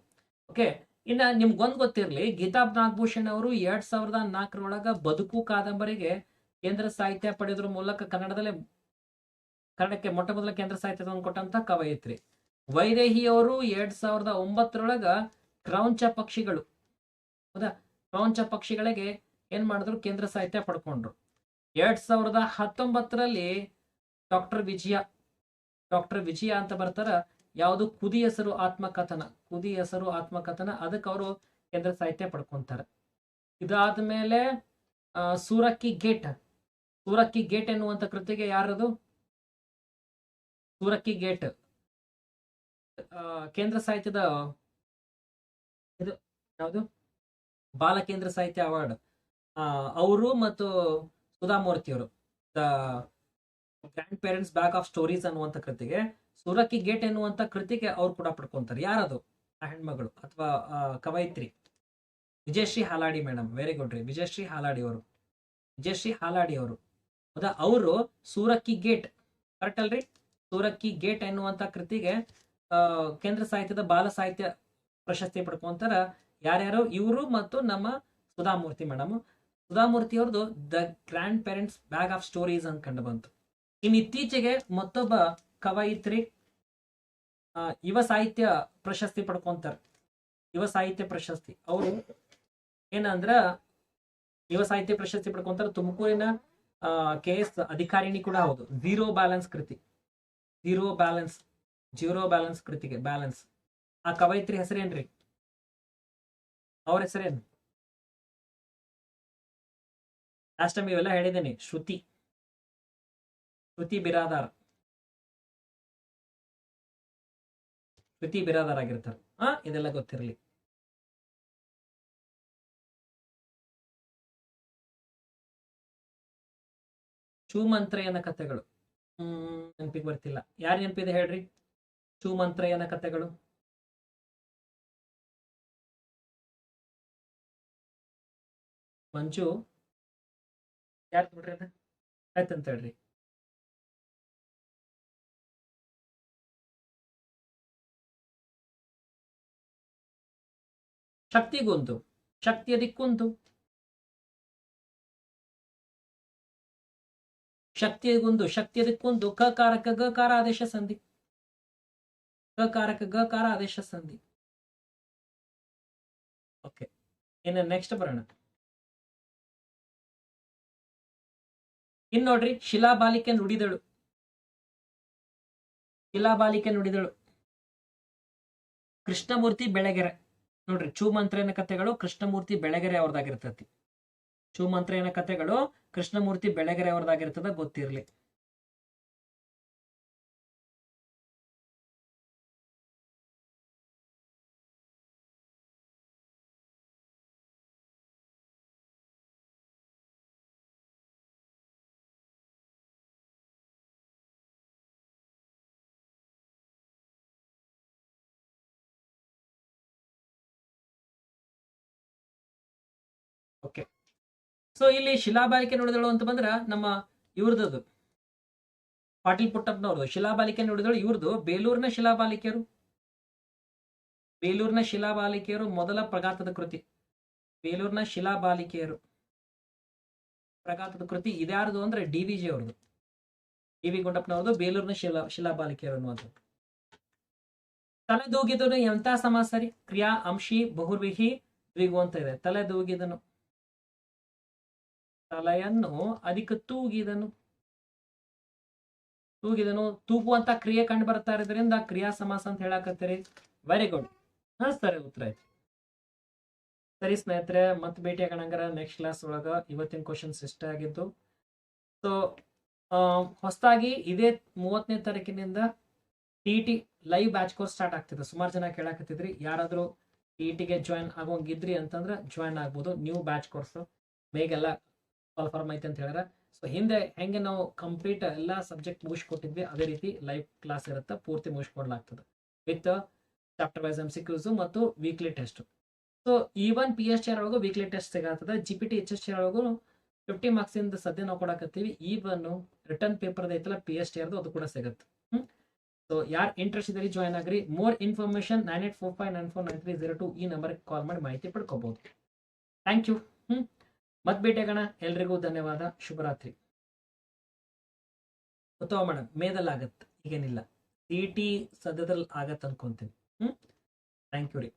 ಓಕೆ, ಇನ್ನ ನಿಮ್ಗೊಂದ್ ಗೊತ್ತಿರ್ಲಿ ಗೀತಾ ನಾಗಭೂಷಣ್ ಅವರು ಎರಡ್ ಸಾವಿರದ ನಾಲ್ಕರೊಳಗ ಬದುಕು ಕಾದಂಬರಿಗೆ ಕೇಂದ್ರ ಸಾಹಿತ್ಯ ಪಡೆಯೋದ್ರ ಮೂಲಕ ಕನ್ನಡದಲ್ಲೇ ಕನ್ನಡಕ್ಕೆ ಮೊಟ್ಟ ಮೊದಲ ಕೇಂದ್ರ ಸಾಹಿತ್ಯ ತಂದು ಕೊಟ್ಟಂತ ಕವಯಿತ್ರಿ. ವೈದೇಹಿ ಅವರು ಎರಡ್ ಸಾವಿರದ ಒಂಬತ್ತರೊಳಗ ಕ್ರೌಂಚ ಪಕ್ಷಿಗಳು. ಹೌದಾ? ಕ್ರೌಂಚ ಪಕ್ಷಿಗಳಿಗೆ ಏನ್ ಮಾಡಿದ್ರು? ಕೇಂದ್ರ ಸಾಹಿತ್ಯ ಪಡ್ಕೊಂಡ್ರು. ಎರಡ್ ಸಾವಿರದ ಹತ್ತೊಂಬತ್ತರಲ್ಲಿ ಡಾಕ್ಟರ್ ವಿಜಯ ಡಾಕ್ಟರ್ ವಿಜಯ ಅಂತ ಬರ್ತಾರ. ಯಾವುದು? ಕುದಿ ಹೆಸರು ಆತ್ಮಕಥನ. ಕುದಿ ಹೆಸರು ಆತ್ಮಕಥನ. ಅದಕ್ಕೆ ಅವರು ಕೇಂದ್ರ ಸಾಹಿತ್ಯ ಪಡ್ಕೊಂತಾರೆ. ಇದಾದ್ಮೇಲೆ ಆ, ಸೂರಕ್ಕಿ ಗೇಟ್. ಸೂರಕ್ಕಿ ಗೇಟ್ ಎನ್ನುವಂತ ಕೃತಿಗೆ ಯಾರದು? ಸೂರಕ್ಕಿ ಗೇಟ್ ಕೇಂದ್ರ ಸಾಹಿತ್ಯದ ಇದು ಯಾವುದು? ಬಾಲ ಕೇಂದ್ರ ಸಾಹಿತ್ಯ ಅವಾರ್ಡ್. ಅವರು ಮತ್ತು ಸುಧಾಮೂರ್ತಿಯವರು the grandparents bag of stories ಅನ್ನುವಂಥ ಕೃತಿಗೆ, ಸೂರಕ್ಕಿ ಗೇಟ್ ಎನ್ನುವಂಥ ಕೃತಿಗೆ ಅವ್ರು ಕೂಡ ಪಡ್ಕೊತಾರೆ. ಯಾರದು? ಆ ಹೆಣ್ಮಗಳು ಅಥವಾ ಕವಯಿತ್ರಿ. Vijayashree Haladi madam very good ರೀ. ವಿಜಯಶ್ರೀ ಹಾಲಾಡಿ ಅವರು. ವಿಜಯಶ್ರೀ ಹಾಲಾಡಿ ಅವರು. ಹೌದಾ ಅವರು ಸೂರಕ್ಕಿ ಗೇಟ್ ಕರೆಕ್ಟ್ ಅಲ್ರಿ? ಸೂರಕ್ಕಿ ಗೇಟ್ ಎನ್ನುವಂತ ಕೃತಿಗೆ ಕೇಂದ್ರ ಸಾಹಿತ್ಯದ ಬಾಲ ಸಾಹಿತ್ಯ ಪ್ರಶಸ್ತಿ ಪಡ್ಕೊಂತಾರ ಯಾರ್ಯಾರು? ಇವರು ಮತ್ತು ನಮ್ಮ ಸುಧಾಮೂರ್ತಿ ಮೇಡಮ್ ಸುಧಾಮೂರ್ತಿ ಅವ್ರದ್ದು the grandparents bag of stories ಅಂತ ಕಂಡು ಬಂತು. ಇನ್ನು ಇತ್ತೀಚೆಗೆ ಮತ್ತೊಬ್ಬ ಕವಯಿತ್ರಿ ಯುವ ಸಾಹಿತ್ಯ ಪ್ರಶಸ್ತಿ ಪಡ್ಕೊಂತಾರೆ. ಯುವ ಸಾಹಿತ್ಯ ಪ್ರಶಸ್ತಿ. ಅವರು ಏನಂದ್ರ, ಯುವ ಸಾಹಿತ್ಯ ಪ್ರಶಸ್ತಿ ಪಡ್ಕೊಂತಾರೆ ತುಮಕೂರಿನ ಕೆ ಎಸ್ ಅಧಿಕಾರಿಣಿ ಕೂಡ ಹೌದು. ಝೀರೋ ಬ್ಯಾಲೆನ್ಸ್ ಕೃತಿ. ಝೀರೋ ಬ್ಯಾಲೆನ್ಸ್ ಜೀರೋ ಬ್ಯಾಲೆನ್ಸ್ ಕೃತಿಗೆ ಬ್ಯಾಲೆನ್ಸ್ ಆ ಕವಯಿತ್ರಿ ಹೆಸರೇನ್ರಿ? ಅವ್ರ ಹೆಸರೇನು? ಲಾಸ್ಟ್ ಟೈಮ್ ಇವೆಲ್ಲ ಹೇಳಿದ್ದೇನೆ, ಶ್ರುತಿ. ಶ್ರುತಿ ಬಿರಾದಾರ್. ಶ್ರುತಿ ಬಿರಾದಾರ್ ಆಗಿರ್ತಾರೆ. ಹಾ ಇದೆಲ್ಲ ಗೊತ್ತಿರಲಿ. ಚೂಮಂತ್ರಯನ ಕಥೆಗಳು. ನೆನಪಿಗೆ ಬರ್ತಿಲ್ಲ. ಯಾರು ನೆನಪಿದೆ ಹೇಳ್ರಿ? ಚೂಮಂತ್ರಯನ ಕಥೆಗಳು ಮಂಜು. ಯಾರು ಬಿಡ್ರಿ ಅದ ಆಯ್ತಂತ ಹೇಳ್ರಿ. ಶಕ್ತಿಗೊಂದು. ಶಕ್ತಿಯ ದಿಕ್ಕೊಂದು. ಶಕ್ತಿಗೊಂದು ಶಕ್ತಿ ಅದಕ್ಕೊಂದು ಕಕಾರಕ ಗಕಾರ ಆದೇಶ ಸಂಧಿ. ಕಕಾರಕ ಗಕಾರ ಆದೇಶ ಸಂಧಿ. ಓಕೆ ಇನ್ನು ನೆಕ್ಸ್ಟ್ ಬರೋಣ. ಇನ್ ನೋಡ್ರಿ ಶಿಲಾಬಾಲಿಕೆ ನುಡಿದಳು. ಶಿಲಾಬಾಲಿಕೆ ನುಡಿದಳು. ಕೃಷ್ಣಮೂರ್ತಿ ಬೆಳಗೆರೆ. ನೋಡ್ರಿ ಚೂಮಂತ್ರೇನ ಕಥೆಗಳು ಕೃಷ್ಣಮೂರ್ತಿ ಬೆಳಗೆರೆ ಅವ್ರದ್ದಾಗಿರ್ತತಿ. ಚೂಮಂತ್ರೇನ ಕಥೆಗಳು ಕೃಷ್ಣಮೂರ್ತಿ ಬೆಳಗೆರೆ ಅವ್ರದ್ದಾಗಿರ್ತದ ಗೊತ್ತಿರ್ಲಿ. ಓಕೆ. ಸೊ ಇಲ್ಲಿ ಶಿಲಾಬಾಲಿಕೆ ನೋಡಿದಳು ಅಂತ ಬಂದ್ರ ನಮ್ಮ ಇವ್ರದ್ದು ಪಾಟೀಲ್ ಪುಟ್ಟಪ್ಪನವ್ರದ್ದು ಶಿಲಾಬಾಲಿಕೆ ನೋಡಿದಳು ಇವ್ರದ್ದು. ಬೇಲೂರಿನ ಶಿಲಾಬಾಲಿಕೆಯರು. ಬೇಲೂರಿನ ಶಿಲಾಬಾಲಿಕೆಯರು ಮೊದಲ ಪ್ರಗಾತದ ಕೃತಿ. ಬೇಲೂರಿನ ಶಿಲಾಬಾಲಿಕೆಯರು. ಪ್ರಗಾತದ ಕೃತಿ ಇದ್ಯಾರದು ಅಂದ್ರೆ ಡಿ ವಿ ಜಿ ಅವ್ರದ್ದು. ಡಿ ವಿ ಗುಂಡಪ್ಪನವ್ರದ್ದು, ಬೇಲೂರಿನ ಶಿಲಾ, ಶಿಲಾಬಾಲಿಕೆಯರು ಅನ್ನುವಂಥದ್ದು. ತಲೆದೂಗಿದನು ಎಂತ ಸಮಾಸರಿ? ಕ್ರಿಯಾ, ಅಂಶಿ, ಬಹುರ್ವಿಹಿ ದ್ವಿಗು ಅಂತ ಇದೆ. ತಲೆದೂಗಿದನು. ತಲೆಯನ್ನು ಅದಕ್ಕೆ ತೂಗಿದನು ತೂಗಿದನು ತೂಗುವಂತ ಕ್ರಿಯೆ ಕಂಡು ಬರ್ತಾ ಇರೋದ್ರಿಂದ ಕ್ರಿಯಾ ಸಮಾಸ ಅಂತ ಹೇಳಾಕತ್ತೀರಿ. ವೆರಿ ಗುಡ್ ಹಾ, ಸರಿ, ಉತ್ತರ ಐತಿ ಸರಿ, ಸ್ನೇಹಿತರೆ, ಮತ್ತೆ ಭೇಟಿ ಆಗೋಣಂಗಾರ ನೆಕ್ಸ್ಟ್ ಕ್ಲಾಸ್ ಒಳಗ. ಇವತ್ತಿನ ಕ್ವಶನ್ಸ್ ಇಷ್ಟ ಆಗಿದ್ದು. ಸೊ ಹೊಸದಾಗಿ ಇದೇ ಮೂವತ್ತನೇ ತಾರೀಕಿನಿಂದ T T live batch course start ಆಗ್ತಿದೆ. ಸುಮಾರು ಜನ ಕೇಳಾಕತ್ತಿದ್ರಿ. ಯಾರಾದರೂ ಟಿ ಟಿಗೆ ಜಾಯಿನ್ ಆಗೋಂಗಿದ್ರಿ ಅಂತಂದ್ರೆ ಜಾಯಿನ್ ಆಗ್ಬೋದು. ನ್ಯೂ ಬ್ಯಾಚ್ ಕೋರ್ಸ್ ಬೇಗೆಲ್ಲ ಕಾಲ್ಫಾರ್ಮ್ ಐತೆ ಅಂತ ಹೇಳ್ಯಾರ. ಸೊ ಹಿಂದೆ ಹೆಂಗೆ ನಾವು ಕಂಪ್ಲೀಟ್ ಎಲ್ಲ ಸಬ್ಜೆಕ್ಟ್ ಮುಗಿಸ್ಕೊಟ್ಟಿದ್ವಿ, ಅದೇ ರೀತಿ ಲೈವ್ ಕ್ಲಾಸ್ ಇರುತ್ತೆ, ಪೂರ್ತಿ ಮುಗಿಸ್ಕೊಡ್ಲಾಗ್ತದೆ. ವಿತ್ ಚಾಪ್ಟರ್ ವೈಸ್ ಎಂ ಮತ್ತು weekly test so even P S T R ಒಳಗೂ weekly test ಸಿಗತ್ತದ G P T H S R ಒಳಗೂ ಫಿಫ್ಟಿ ಮಾರ್ಕ್ಸ್ ಇಂದ ಸದ್ಯ ನಾವು ಕೊಡಕತ್ತೀವಿ. ಒನ್ ರಿಟರ್ನ್ ಪೇಪರ್ ಐತಲ್ಲ ಪಿ ಟಿ ಆರ್ದು ಅದು ಕೂಡ ಸಿಗುತ್ತೆ. ಸೊ ಯಾರು ಇಂಟ್ರೆಸ್ಟ್ ಇದ್ರಿ ಜಾಯ್ನ್ ಆಗ್ರಿ more information nine eight four five nine four nine three zero two ಈ ನಂಬರ್ಗೆ ಕಾಲ್ ಮಾಡಿ ಮಾಹಿತಿ ಪಡ್ಕೋಬಹುದು ಥ್ಯಾಂಕ್ ಯು ಹ್ಮ್? ಮತ್ ಬೇಟೆಗಣ, ಎಲ್ರಿಗೂ ಧನ್ಯವಾದ. ಶುಭರಾತ್ರಿ. ಅಥವಾ ಮೇಡಮ್ ಮೇದಲ್ಲಿ ಆಗತ್ತೆ ಸಿ ಟಿ ಸದ್ಯದಲ್ಲಿ ಆಗತ್ತೆ ಅನ್ಕೊಂತೀನಿ. ಹ್ಮ್? ಥ್ಯಾಂಕ್ ಯು ರೀ.